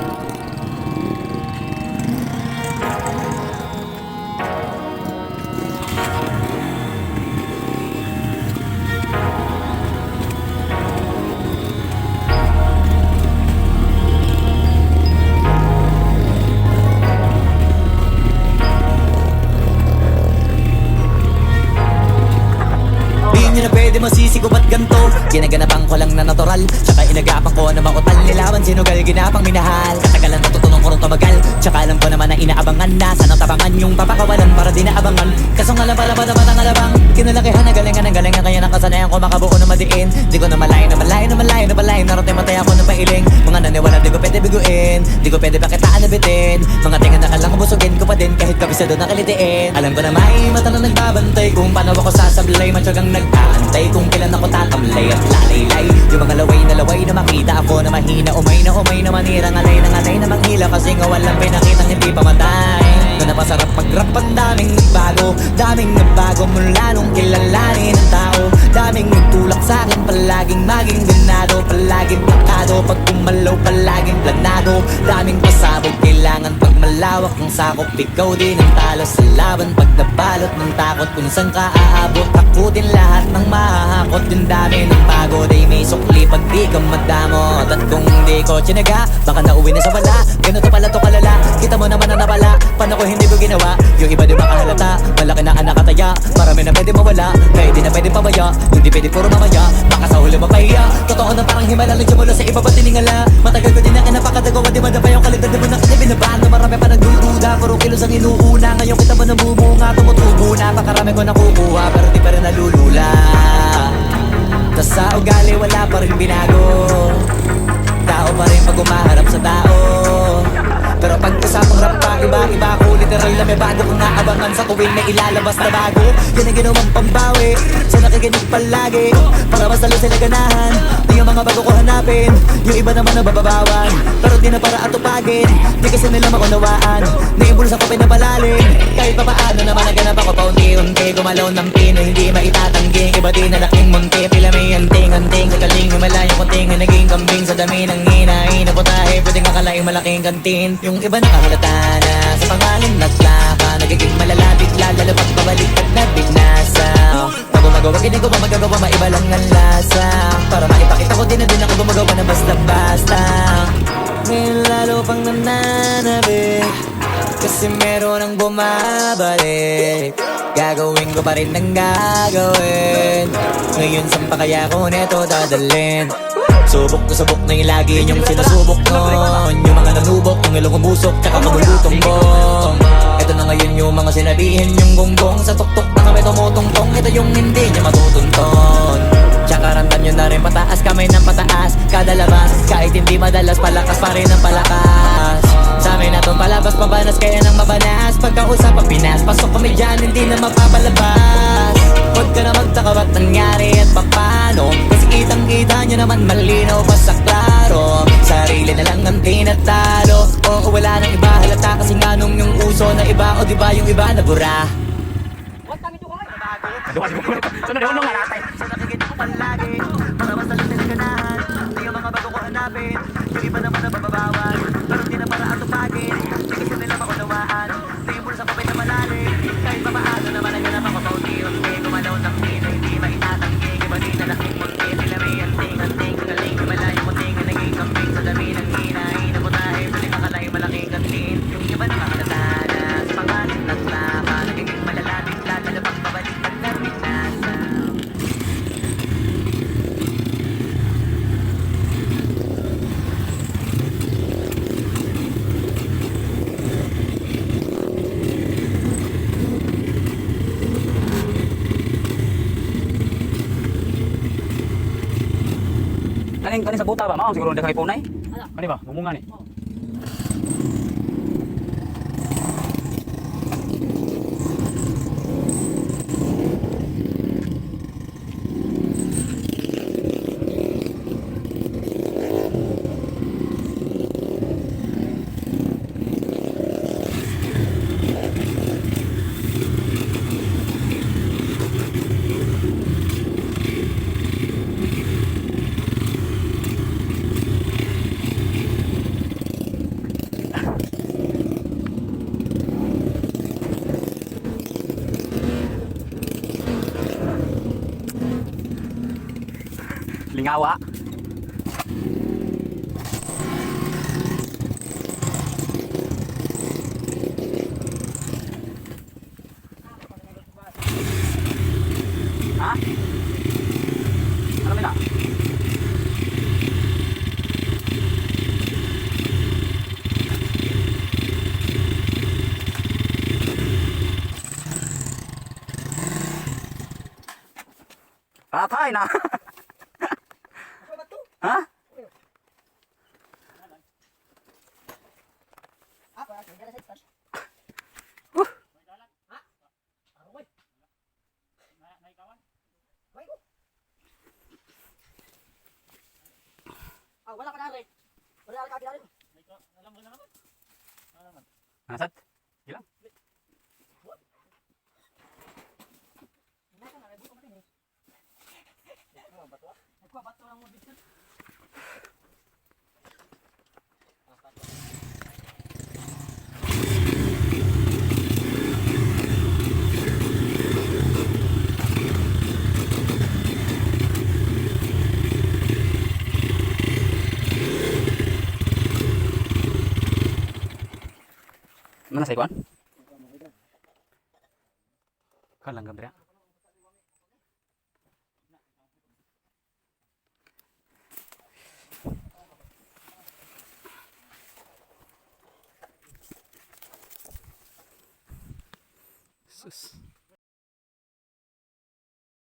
Di Ginaganapan ko lang na natural. Tsaka inagapan ko na makutal Nilaban sinugal ginapang minahal. Katagalan natutunong ko rin tumagal. Tsaka alam ko naman na inaabangan na Sana tabangan yung papakawalan para di naabangan Kaso nga lang pala ba naman ang alabang Kinalakihan na galingan ng galingan Kaya nakasanayan ko makabuo na madiin. Di ko na malayo na malayo na malayo na malayo Narating matay ako ng pailing. Mga naniwala di ko pwede biguin. Di ko pwede pakitaan na bitin Mga tinga na kalang busugin ko pa din. Kahit kabisado na kalitiin Alam ko na may mata na nagbabantay Kung paano ako sasablay. Matyagang nag-aantay Kung kailan ako tatamlay. at lalaylay Yung mga laway na laway na makita ako na mahina. Umay na umay na manirang alay na alay na manghila. Kasi nga walang pinakitang hindi pa matay. Na napasarap mag-rap ang daming nagbago. Daming nagbago mula nung kilalanin ng tao. Daming nagtulak sa akin Palaging maging ganado. Palaging plakado Pag kumalaw palaging planado. Daming pasabog Kailangan pag malawak ng sakop Ikaw din ang talo sa laban. Pag nabalot ng takot Kung saan ka aabot Takutin lahat ng mahahakot. Yung dami ng pagod Ay may sukli pag di ka madamot. At kung di ko tinaga Baka nauwi na sa wala. Ganito pala to kalala Kita mo naman na napala. Paano ko hindi ko ginawa? Yung iba di makahalata Malaki na anak kataya Marami na pwede mawala Kaya di na pwede pabaya. Hindi pwede puro mamaya Baka sa huli mapahiya. Totoo na parang himala Nagsiya mula sa iba ba tiningala Matagal ko din na kinapakadagawa Di madapa yung kalidad Di mo na kinibinabahan Na marami pa nagdududa Puro kilos ang inuuna. Ngayon kita mo namumunga? Tumutubo na Pakarami ko nakukuha Pero di pa rin nalulula. Tas sa ugali wala pa rin binago. Tao pa rin pag umaharap sa tao. Pero pag usapang rap pa Iba-iba ko literal na may bago kong naabangan Sa tuwing may ilalabas na bago. Yan ang ginawang pambawi Sa nakikinig palagi. Para mas sila ganahan mga bago ko hanapin. Yung iba naman na bababawan Pero di na para atupagin. Di kasi nila makunawaan Naimbulsa ko pinapalalim Kahit pa paano naman naganap ako paunti-unti Gumalaw ng pino Hindi maitatanggi. Iba din na laking munti Pila may anting-anting Sa galing Himalayang kunting na naging kambing Sa dami ng hinahin na putahe Pwedeng akalaing malaking kantin. Yung iba nakahalata na Sa pangalan na plaka Nagiging malalapit Lalo pag babalik at nabinasa Pag gumagawa ginagawa magagawa Maiba lang ang lasa Para maipakita ko din na din ako gumagawa na basta-basta. Ngayon lalo pang nananabik Kasi meron ang bumabalik. Gagawin ko pa rin ang gagawin. Ngayon saan pa kaya ko neto dadalhin? Subok na subok na yung lagi niyong sinusubok nun Yung mga nanubok, yung ilong umusok, tsaka kabulutong bong. Ito na ngayon yung mga sinabihin yung gonggong Sa tuktok na kami tumutungtong Ito yung hindi niya matutunton Tsaka ramdam nyo na rin pataas kamay ng pataas. Kada labas, kahit hindi madalas Palakas pa rin ang palakas. Sa amin na to palabas pabanas Kaya nang mabanas. Pagkausap ang Pinas Pasok kami dyan, hindi na mapapalabas. Huwag ka na magtaka ba't nangyari at papano Kasi kitang kita nyo naman malinaw pa sa klaro. Sarili na lang ang tinatalo. Oo wala nang iba halata Kasi nga nung yung uso na iba. O diba yung iba nabura? Sunod yung nung alatay. Sa nakikita ko palagi. Para mas lalo sila ganahan Di yung mga bago ko hanapin. Yung iba naman na Kaning kaning sa buta ba? Mao siguro kay punay. Kani ba? Bumunga ni. Tingawa. Ha? Ano mo na? Patay na. Ha? Ah, wala ka na rin. Wala ka na rin. Nasad? Ilang? Mana sa ikuan? Kan langgam dira. Sus.